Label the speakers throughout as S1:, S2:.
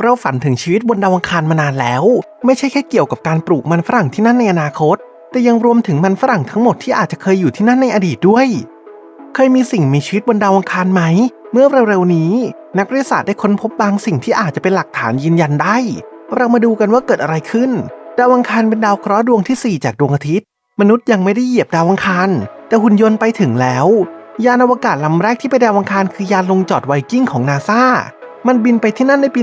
S1: เราฝันถึงชีวิตบนดาวอังคารมานานแล้ว ไม่ใช่แค่เกี่ยวกับการปลูกมันฝรั่งที่นั่นในอนาคต แต่ยังรวมถึงมันฝรั่งทั้งหมดที่อาจจะเคยอยู่ที่นั่นในอดีตด้วย เคยมีสิ่งมีชีวิตบนดาวอังคารไหม เมื่อเร็วๆนี้ นักวิทยาศาสตร์ได้ค้นพบบางสิ่งที่อาจจะเป็นหลักฐานยืนยันได้ เรามาดูกันว่าเกิดอะไรขึ้น ดาวอังคารเป็นดาวเคราะห์ดวงที่ 4 จากดวงอาทิตย์ มนุษย์ยังไม่ได้เหยียบดาวอังคาร แต่หุ่นยนต์ไปถึงแล้ว ยานอวกาศลำแรกที่ไปดาวอังคารคือยานลงจอดไวกิ้งของนาซา มันบินไปที่นั่นในปี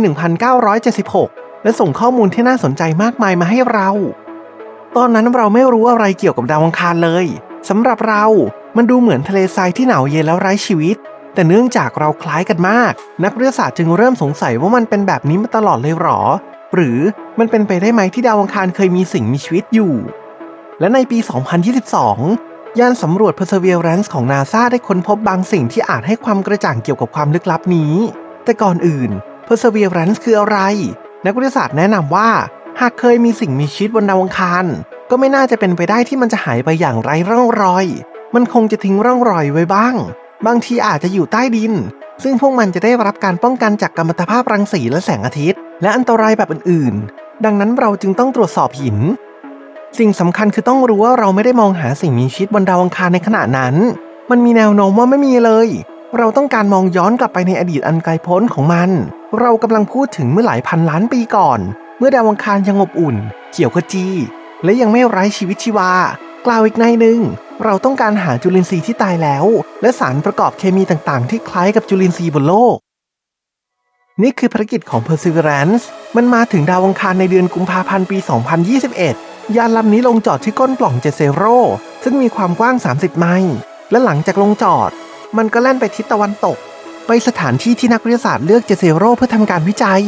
S1: 1976 และส่งข้อมูลที่น่าสนใจมากมายมาให้เรา ตอนนั้นเราไม่รู้อะไรเกี่ยวกับดาวอังคารเลยสำหรับเรามันดูเหมือนทะเลทรายที่หนาวเย็นแล้วไร้ชีวิต แต่เนื่องจากเราคล้ายกันมาก นักวิทยาศาสตร์จึงเริ่มสงสัยว่ามันเป็นแบบนี้มาตลอดเลยหรอ หรือมันเป็นไปได้ไหมที่ดาวอังคารเคยมีสิ่งมีชีวิตอยู่ และในปี 2022ยานสำรวจ Perseverance ของ NASA ได้ค้นพบบางสิ่งที่อาจให้ความกระจ่างเกี่ยวกับความลึกลับนี้ แต่ก่อนอื่น Perseverance คืออะไร นักวิทยาศาสตร์แนะนำว่า หากเคยมีสิ่งมีชีวิตบนดาวอังคาร ก็ไม่น่าจะเป็นไปได้ที่มันจะหายไปอย่างไร้ร่องรอย มันคงจะทิ้งร่องรอยไว้บ้าง บางทีอาจจะอยู่ใต้ดิน ซึ่งพวกมันจะได้รับการป้องกันจากกัมมันตภาพรังสีและแสงอาทิตย์ และอันตรายแบบอื่นๆ ดังนั้นเราจึงต้องตรวจสอบหิน สิ่งสำคัญคือต้องรู้ว่าเราไม่ได้มองหาสิ่งมีชีวิตบนดาวอังคารในขณะนั้น มันมีแนวโน้มว่าไม่มีเลย เราต้องการมองย้อนกลับไปในอดีตอันไกลโพ้นของมัน เรากำลังพูดถึงเมื่อหลายพันล้านปีก่อน เมื่อดาวอังคารยังอบอุ่น เขียวขจี และยังไม่ไร้ชีวิตชีวา กล่าวอีกในหนึ่ง เราต้องการหาจุลินทรีย์ที่ตายแล้ว และสารประกอบเคมีต่างๆ ที่คล้ายกับจุลินทรีย์บนโลก นี่คือภารกิจของ Perseverance มันมาถึงดาวอังคารในเดือนกุมภาพันธ์ปี 2021 ยานลำนี้ลงจอดที่ก้นปล่องเจเซโรซึ่งมีความกว้าง 30 ไมล์และหลังจากลงจอด มันก็แล่นไปทิศตะวันตก ไปสถานที่ที่นักวิทยาศาสตร์เลือกเจเซโรเพื่อทำการวิจัย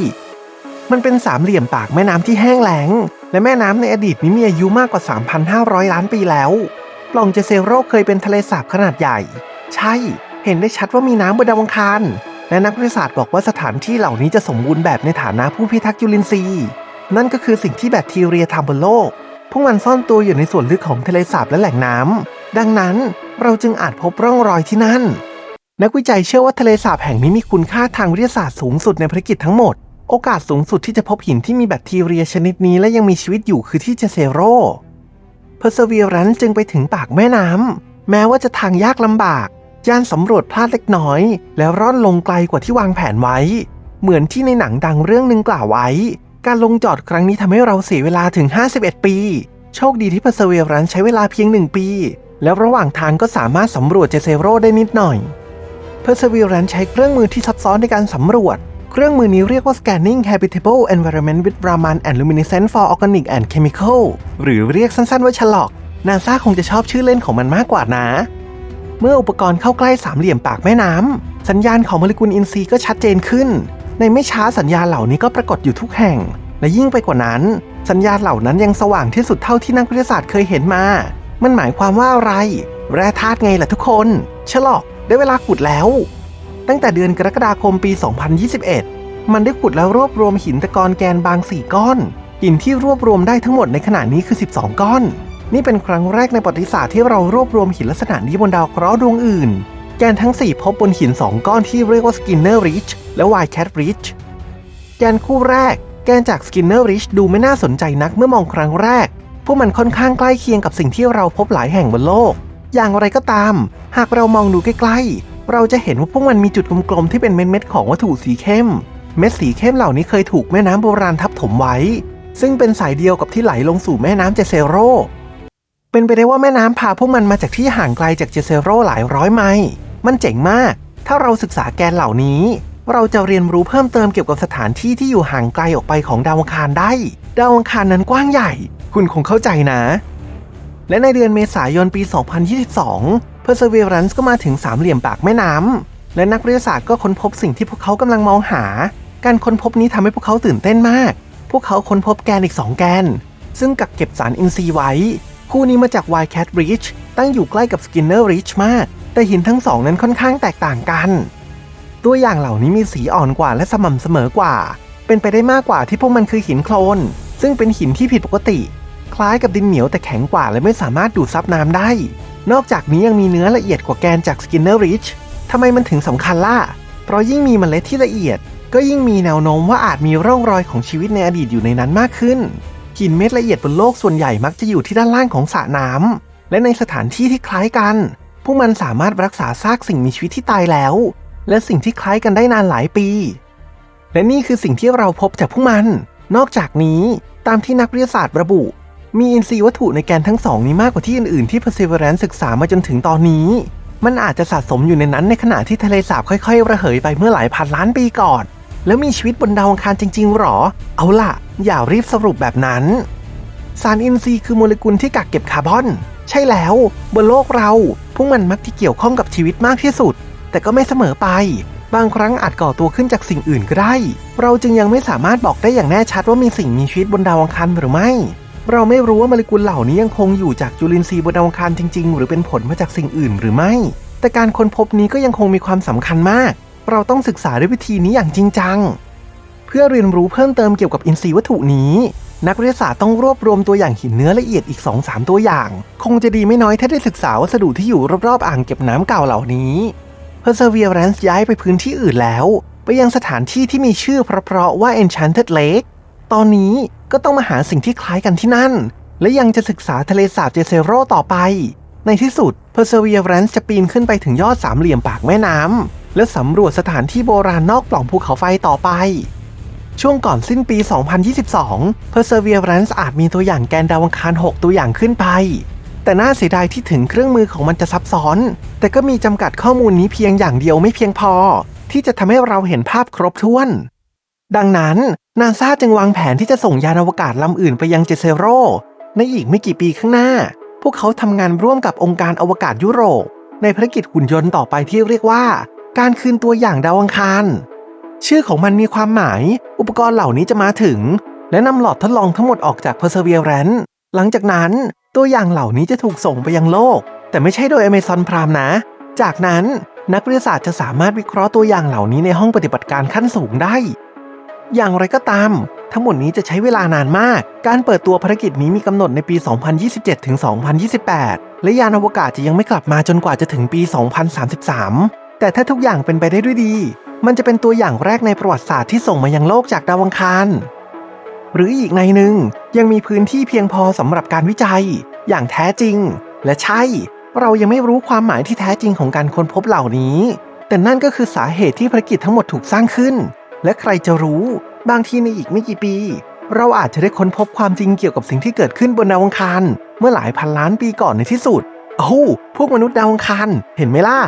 S1: มันเป็นสามเหลี่ยมปากแม่น้ำที่แห้งแล้ง และแม่น้ำในอดีตนี้มีอายุมากกว่า 3,500 ล้านปีแล้วปล่องเจเซโรเคยเป็นทะเลสาบขนาดใหญ่ ใช่ เห็นได้ชัดว่ามีน้ำบนดาวอังคารและนักวิทยาศาสตร์บอกว่าสถานที่เหล่านี้จะสมบูรณ์แบบในฐานะผู้พิทักษ์จุลินทรีนั่นก็คือสิ่งที่แบคทีเรียทำบนโลก พวกมันซ่อนตัวอยู่ในส่วนลึกของทะเลสาบและแหล่งน้ำ ดังนั้นเราจึงอาจพบร่องรอยที่นั่น นักวิจัยเชื่อว่าทะเลสาบแห่งนี้มีคุณค่าทางวิทยาศาสตร์สูงสุดในภารกิจทั้งหมด โอกาสสูงสุดที่จะพบหินที่มีแบคทีเรียชนิดนี้และยังมีชีวิตอยู่คือที่เจเซโร Perseverance จึงไปถึงปากแม่น้ำแม้ว่าจะทางยากลำบากยานสำรวจพลาดเล็กน้อย แล้วร่อนลงไกลกว่าที่วางแผนไว้ เหมือนที่ในหนังดังเรื่องหนึ่งกล่าวไว้ การลงจอดครั้งนี้ทำให้เราเสียเวลาถึง 51 ปี โชคดีที่ Perseverance ใช้เวลาเพียง1ปี แล้วระหว่างทางก็สามารถสำรวจเจเซโรได้นิดหน่อย Perseverance ใช้เครื่องมือที่ซับซ้อนในการสำรวจ เครื่องมือนี้เรียกว่า Scanning Habitable Environment with Raman and Luminescence for Organic and Chemical หรือเรียกสั้นๆว่าฉลอก นาซาคงจะชอบชื่อเล่นของมันมากกว่านะ เมื่ออุปกรณ์เข้าใกล้สามเหลี่ยมปากแม่น้ำ สัญญาณของโมเลกุลอินทรีย์ก็ชัดเจนขึ้น ในไม่ช้าสัญญาณเหล่านี้ก็ปรากฏอยู่ทุกแห่ง และยิ่งไปกว่านั้น สัญญาณเหล่านั้นยังสว่างที่สุดเท่าที่นักวิทยาศาสตร์เคยเห็นมา มันหมายความว่าอะไร แร่ธาตุไงล่ะทุกคนฉลอกได้เวลาขุดแล้ว ตั้งแต่เดือนกรกฎาคมปี 2021 มันได้ขุดแล้วรวบรวมหินตะกอนแกนบาง 4 ก้อน หินที่รวบรวมได้ทั้งหมดในขณะนี้คือ 12 ก้อน นี่เป็นครั้งแรกในประวัติศาสตร์ที่เรารวบรวมหินลักษณะนี้บนดาวเคราะห์ดวงอื่น แกนทั้ง 4 พบบนหิน 2 ก้อนที่เรียกว่า Skinner Ridge และ Wildcat Ridge แกนคู่แรก แกนจาก Skinner Ridge ดูไม่น่าสนใจนักเมื่อมองครั้งแรก วกมันค่อนข้างใกล้เคียงกับสิ่งที่เราพบหลายแห่งบนโลก อย่างไรก็ตาม หากเรามองดูใกล้ๆ เราจะเห็นว่าพวกมันมีจุดกลมๆที่เป็นเม็ดๆของวัตถุสีเข้ม เม็ดสีเข้มเหล่านี้เคยถูกแม่น้ำโบราณทับถมไว้ ซึ่งเป็นสายเดียวกับที่ไหลลงสู่แม่น้ำเจเซโร เป็นไปได้ว่าแม่น้ำพาพวกมันมาจากที่ห่างไกลจากเจเซโรหลายร้อยไมล์ มันเจ๋งมาก ถ้าเราศึกษาแกนเหล่านี้ เราจะเรียนรู้เพิ่มเติมเกี่ยวกับสถานที่ที่อยู่ห่างไกลออกไปของดาวอังคารได้ ดาวอังคารนั้นกว้างใหญ่ คุณคงเข้าใจนะ และในเดือนเมษายนปี 2022 Perseverance ก็มาถึงสามเหลี่ยมปากแม่น้ำ และนักวิทยาศาสตร์ก็ค้นพบสิ่งที่พวกเขากำลังมองหา การค้นพบนี้ทำให้พวกเขาตื่นเต้นมาก พวกเขาค้นพบแกนอีก 2 แกน ซึ่งกักเก็บสารอินทรีย์ไว้ คู่นี้มาจาก Wildcat Ridge ตั้งอยู่ใกล้กับ Skinner Ridge มาก แต่หินทั้งสองนั้นค่อนข้างแตกต่างกัน ตัวอย่างเหล่านี้มีสีอ่อนกว่าและสม่ำเสมอกว่า เป็นไปได้มากกว่าที่พวกมันคือหินโคลนซึ่งเป็นหินที่ผิดปกติ คล้ายกับดินเหนียวแต่แข็งกว่าและไม่สามารถดูดซับน้ำได้ นอกจากนี้ยังมีเนื้อละเอียดกว่าแกนจาก Skinner Ridge ทำไมมันถึงสำคัญล่ะ เพราะยิ่งมีเมล็ดที่ละเอียด ก็ยิ่งมีแนวโน้มว่าอาจมีร่องรอยของชีวิตในอดีตอยู่ในนั้นมากขึ้น หินเม็ดละเอียดบนโลกส่วนใหญ่มักจะอยู่ที่ด้านล่างของสระน้ำและในสถานที่ที่คล้ายกัน พวกมันสามารถรักษาซากสิ่งมีชีวิตที่ตายแล้ว และสิ่งที่คล้ายกันได้นานหลายปี และนี่คือสิ่งที่เราพบจากพวกมัน นอกจากนี้ ตามที่นักวิทยาศาสตร์ระบุ มีอินทรีย์วัตถุในแกนทั้งสองนี้มากกว่าที่อื่นๆที่ Perseverance ศึกษามาจนถึงตอนนี้ มันอาจจะสะสมอยู่ในนั้นในขณะที่ทะเลสาบค่อยๆ ระเหยไปเมื่อหลายพันล้านปีก่อน แล้วมีชีวิตบนดาวอังคารจริงๆหรอ เอาล่ะ อย่ารีบสรุปแบบนั้น สารอินทรีย์คือโมเลกุลที่กักเก็บคาร์บอน ใช่แล้ว บนโลกเรา พวกมันมักที่เกี่ยวข้องกับชีวิตมากที่สุด แต่ก็ไม่เสมอไป บางครั้งอาจก่อตัวขึ้นจากสิ่งอื่นก็ได้ เราจึงยังไม่สามารถบอกได้อย่างแน่ชัดว่ามีสิ่งมีชีวิตบนดาวอังคารหรือไม่ เราไม่รู้ว่าโมเลกุลเหล่านี้ยังคงอยู่จากจุลินทรีย์บนดาวอังคารจริง ๆ หรือเป็นผลมาจากสิ่งอื่นหรือไม่ แต่การค้นพบนี้ก็ยังคงมีความสำคัญมาก เราต้องศึกษาด้วยวิธีนี้อย่างจริงจัง เพื่อเรียนรู้เพิ่มเติมเกี่ยวกับอินทรีย์วัตถุนี้ นักวิทยาศาสตร์ต้องรวบรวมตัวอย่างหินเนื้อละเอียดอีก 2-3 ตัวอย่าง คงจะดีไม่น้อยถ้าได้ศึกษาวัสดุที่อยู่รอบๆอ่างเก็บน้ำเก่าเหล่านี้ Perseverance ย้ายไปพื้นที่อื่นแล้ว ไปยังสถานที่ที่มีชื่อเพราะๆว่า Enchanted Lake ตอนนี้ก็ต้องมาหาสิ่งที่คล้ายกันที่นั่น และยังจะศึกษาทะเลสาบเจเซโรต่อไป ในที่สุด Perseverance จะปีนขึ้นไปถึงยอดสามเหลี่ยมปากแม่น้ำและสำรวจสถานที่โบราณนอกปล่องภูเขาไฟต่อไป ช่วงก่อนสิ้นปี 2022 Perseverance อาจมีตัวอย่างแกนดาวอังคาร 6 ตัวอย่างขึ้นไป แต่น่าเสียดายที่ถึงเครื่องมือของมันจะซับซ้อน แต่ก็มีจำกัดข้อมูลนี้เพียงอย่างเดียวไม่เพียงพอ ที่จะทำให้เราเห็นภาพครบถ้วน ดังนั้นนาซาจึงวางแผนที่จะส่งยานอวกาศลำอื่นไปยังเจเซโร ในอีกไม่กี่ปีข้างหน้า พวกเขาทำงานร่วมกับองค์การอวกาศยุโรป ในภารกิจหุ่นยนต์ต่อไปที่เรียกว่า การคืนตัวอย่างดาวอังคารชื่อของมันมีความหมาย อุปกรณ์เหล่านี้จะมาถึง และนำหลอดทดลองทั้งหมดออกจาก Perseverance หลังจากนั้นตัวอย่างเหล่านี้จะถูกส่งไปยังโลก แต่ไม่ใช่โดย Amazon Prime นะ จากนั้นนักวิทยาศาสตร์จะสามารถวิเคราะห์ตัวอย่างเหล่านี้ในห้องปฏิบัติการขั้นสูงได้ อย่างไรก็ตาม ทั้งหมดนี้จะใช้เวลานานมาก การเปิดตัวภารกิจนี้มีกำหนดในปี 2027 ถึง 2028 และยานอวกาศจะยังไม่กลับมาจนกว่าจะถึงปี 2033 แต่ถ้าทุกอย่างเป็นไปได้ด้วยดี มันจะเป็นตัวอย่างแรกในประวัติศาสตร์ที่ส่งมายังโลกจากดาวอังคารหรืออีกในหนึ่งยังมีพื้นที่เพียงพอสำหรับการวิจัย อย่างแท้จริง และใช่ เรายังไม่รู้ความหมายที่แท้จริงของการค้นพบเหล่านี้ แต่นั่นก็คือสาเหตุที่ภารกิจทั้งหมดถูกสร้างขึ้น และใครจะรู้ บางทีในอีกไม่กี่ปี เราอาจจะได้ค้นพบความจริงเกี่ยวกับสิ่งที่เกิดขึ้นบนดาวอังคาร เมื่อหลายพันล้านปีก่อนในที่สุด โอ้พวกมนุษย์ดาวอังคาร เห็นไหมล่ะ